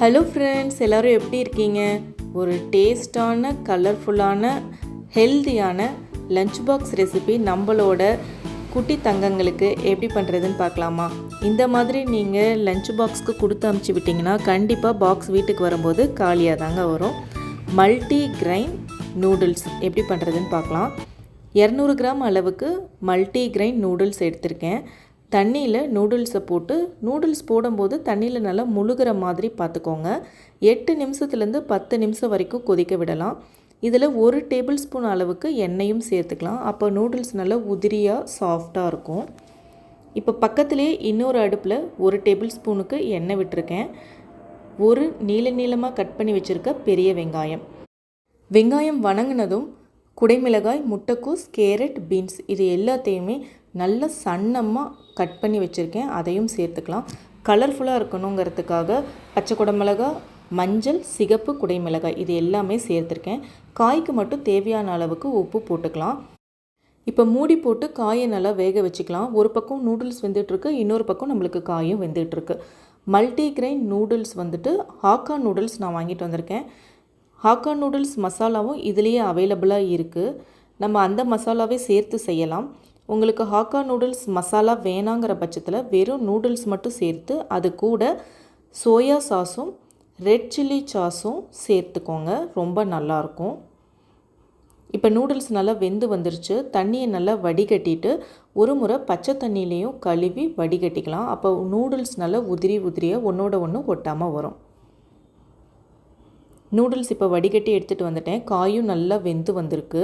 Hello friends எல்லோரும் எப்படி இருக்கீங்க? ஒரு டேஸ்டான கலர்ஃபுல்லான ஹெல்த்தியான லஞ்ச் பாக்ஸ் ரெசிபி நம்மளோட குட்டி தங்கங்களுக்கு எப்படி பண்ணுறதுன்னு பார்க்கலாமா? இந்த மாதிரி நீங்கள் லஞ்ச் பாக்ஸ்க்கு கொடுத்து அமுச்சு விட்டிங்கன்னா கண்டிப்பாக பாக்ஸ் வீட்டுக்கு வரும்போது காலியாக தாங்க வரும். மல்டி கிரைன் நூடுல்ஸ் எப்படி பண்ணுறதுன்னு பார்க்கலாம். இரநூறு கிராம் அளவுக்கு மல்டி கிரைன் நூடுல்ஸ் எடுத்திருக்கேன். தண்ணியில் நூடுல்ஸை போட்டு நூடுல்ஸ் போடும்போது தண்ணியில் நல்லா முழுகிற மாதிரி பார்த்துக்கோங்க. எட்டு நிமிஷத்துலேருந்து பத்து நிமிஷம் வரைக்கும் கொதிக்க விடலாம். இதில் ஒரு டேபிள் ஸ்பூன் அளவுக்கு எண்ணெயும் சேர்த்துக்கலாம். அப்போ நூடுல்ஸ் நல்லா உதிரியாக சாஃப்டாக இருக்கும். இப்போ பக்கத்துலேயே இன்னொரு அடுப்பில் ஒரு டேபிள் ஸ்பூனுக்கு எண்ணெய் விட்டுருக்கேன். ஒரு நீல நீளமாக கட் பண்ணி வச்சுருக்க பெரிய வெங்காயம். வெங்காயம் வணங்கினதும் குடைமிளகாய் முட்டைக்கூஸ் கேரட் பீன்ஸ் இது எல்லாத்தையுமே நல்ல சன்னமாக கட் பண்ணி வச்சுருக்கேன். அதையும் சேர்த்துக்கலாம். கலர்ஃபுல்லாக இருக்கணுங்கிறதுக்காக பச்சை குடமிளகா மஞ்சள் சிகப்பு குடைமிளகாய் இது எல்லாமே சேர்த்துருக்கேன். காய்க்கு மட்டும் தேவையான அளவுக்கு உப்பு போட்டுக்கலாம். இப்போ மூடி போட்டு காயை நல்லா வேக வச்சுக்கலாம். ஒரு பக்கம் நூடுல்ஸ் வெந்துட்டுருக்கு இன்னொரு பக்கம் நம்மளுக்கு காயும் வெந்துட்டுருக்கு. மல்டி கிரைன் நூடுல்ஸ் வந்துட்டு ஹாக்கா நூடுல்ஸ் நான் வாங்கிட்டு வந்திருக்கேன். ஹாக்கா நூடுல்ஸ் மசாலாவும் இதுலேயே அவைலபிளாக இருக்குது நம்ம அந்த மசாலாவே சேர்த்து செய்யலாம். உங்களுக்கு ஹாக்கா நூடுல்ஸ் மசாலா வேணாங்கிற பட்சத்தில் வெறும் நூடுல்ஸ் மட்டும் சேர்த்து அது கூட சோயா சாஸும் ரெட் சில்லி சாஸும் சேர்த்துக்கோங்க. ரொம்ப நல்லாயிருக்கும் இப்போ நூடுல்ஸ் நல்லா வெந்து வந்துருச்சு. தண்ணியை நல்லா வடிகட்டிட்டு ஒரு முறை பச்சை தண்ணியிலையும் கழுவி வடிகட்டிக்கலாம். அப்போ நூடுல்ஸ் நல்லா உதிரி உதிரியாக ஒன்றோட ஒன்று ஒட்டாமல் வரும். நூடுல்ஸ் இப்போ வடிகட்டி எடுத்துகிட்டு வந்துட்டேன். காயும் நல்லா வெந்து வந்திருக்கு.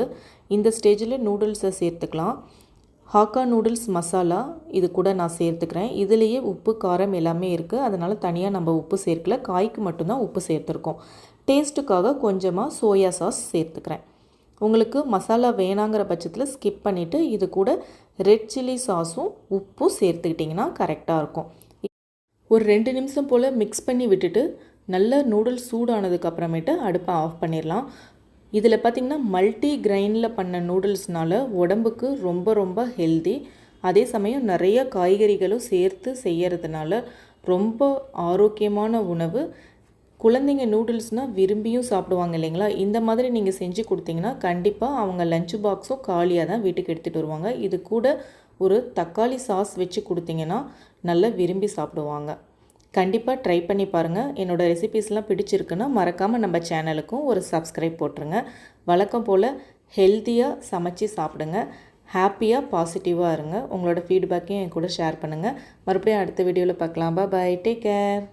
இந்த ஸ்டேஜில் நூடுல்ஸை சேர்த்துக்கலாம். ஹாக்கா நூடுல்ஸ் மசாலா இது கூட நான் சேர்த்துக்கிறேன். இதுலேயே உப்பு காரம் எல்லாமே இருக்குது அதனால் தனியாக நம்ம உப்பு சேர்க்கல. காய்க்கு மட்டும்தான் உப்பு சேர்த்துருக்கோம். டேஸ்ட்டுக்காக கொஞ்சமாக சோயா சாஸ் சேர்த்துக்கிறேன். உங்களுக்கு மசாலா வேணாங்கிற பட்சத்தில் ஸ்கிப் பண்ணிவிட்டு இது கூட ரெட் சில்லி சாஸும் உப்பும் சேர்த்துக்கிட்டிங்கன்னா கரெக்டாக இருக்கும். ஒரு ரெண்டு நிமிஷம் போல் மிக்ஸ் பண்ணி விட்டுட்டு நல்ல நூடுல்ஸ் சூடானதுக்கு அப்புறமேட்டு அடுப்பை ஆஃப் பண்ணிடலாம். இதில் பார்த்திங்கன்னா மல்டி கிரைனில் பண்ண நூடுல்ஸ்னால உடம்புக்கு ரொம்ப ரொம்ப ஹெல்தி அதே சமயம் நிறைய காய்கறிகளும் சேர்த்து செய்யறதுனால ரொம்ப ஆரோக்கியமான உணவு. குழந்தைங்க நூடுல்ஸ்னால் விரும்பியும் சாப்பிடுவாங்க இல்லைங்களா? இந்த மாதிரி நீங்கள் செஞ்சு கொடுத்தீங்கன்னா கண்டிப்பாக அவங்க லஞ்ச் பாக்ஸும் காலியாக தான் வீட்டுக்கு எடுத்துகிட்டு வருவாங்க. இது கூட ஒரு தக்காளி சாஸ் வச்சு கொடுத்தீங்கன்னா நல்லா விரும்பி சாப்பிடுவாங்க. கண்டிப்பாக ட்ரை பண்ணி பாருங்கள் என்னோடய ரெசிபீஸ்லாம் பிடிச்சிருக்குன்னா மறக்காமல் நம்ம சேனலுக்கும் ஒரு சப்ஸ்கிரைப் போட்டுருங்க. வழக்கம் போல் ஹெல்த்தியாக சமைச்சு சாப்பிடுங்க. ஹாப்பியாக பாசிட்டிவாக இருங்க. உங்களோட ஃபீட்பேக்கையும் என் கூட ஷேர் பண்ணுங்கள் மறுபடியும் அடுத்த வீடியோவில் பார்க்கலாம். Bye take care